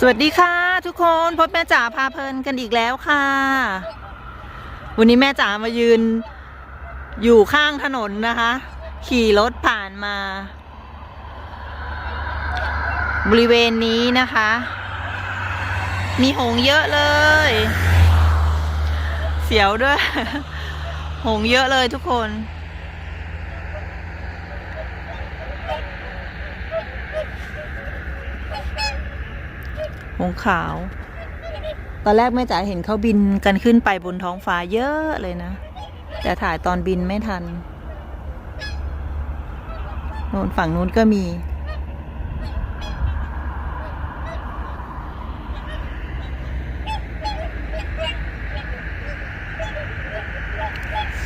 สวัสดีค่ะ ทุกคนพบแม่จ๋าพาเพลินกันอีกแล้วค่ะ วันนี้แม่จ๋ามายืน อยู่ข้างถนนนะคะ ขี่รถผ่านมา บริเวณนี้นะคะ มีหงเยอะเลย เสียวด้วย หงเยอะเลยทุกคน หงขาว ตอนแรกแม่จ๋าเห็นเขาบินกันขึ้นไปบนท้องฟ้าเยอะเลยนะ แต่ถ่ายตอนบินไม่ทันโน่นฝั่งนู้นก็มี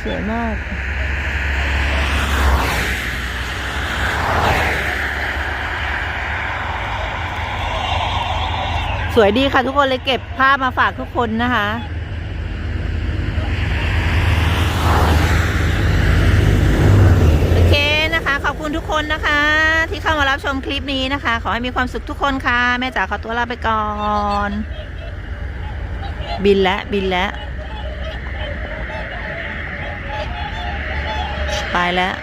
สวยมาก สวยดีค่ะทุกคนเลยเก็บภาพมาฝากทุกคนนะคะโอเคนะคะ ขอบคุณทุกคนนะคะ ที่เข้ามารับชมคลิปนี้นะคะ ขอให้มีความสุขทุกคนค่ะ แม่จ๋าขอตัวลาไปก่อน บินแล้วบินแล้วไปแล้ว